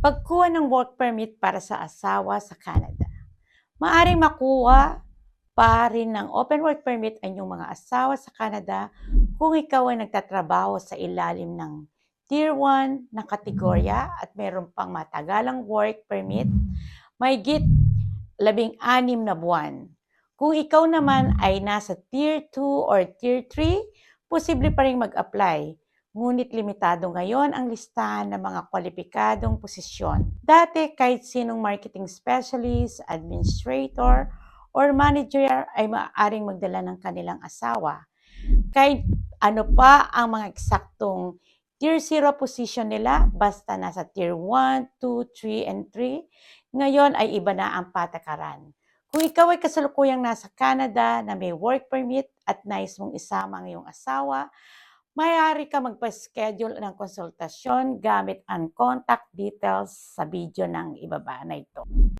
Pagkuha ng work permit para sa asawa sa Canada. Maaring makuha pa rin ng open work permit ang inyong mga asawa sa Canada kung ikaw ay nagtatrabaho sa ilalim ng Tier 1 na kategorya at meron pang matagalang work permit, may git labing anim na buwan. Kung ikaw naman ay nasa Tier 2 or Tier 3, posible pa rin mag-apply. Ngunit limitado ngayon ang listahan ng mga kwalipikadong posisyon. Dati, kahit sinong marketing specialist, administrator, or manager ay maaaring magdala ng kanilang asawa. Kahit ano pa ang mga eksaktong Tier 0 position nila, basta nasa Tier 1, 2, 3, and 3, ngayon ay iba na ang patakaran. Kung ikaw ay kasalukuyang nasa Canada na may work permit at nais mong isama ang iyong asawa, mayari ka magpa-schedule ng konsultasyon gamit ang contact details sa video ng ibaba na ito.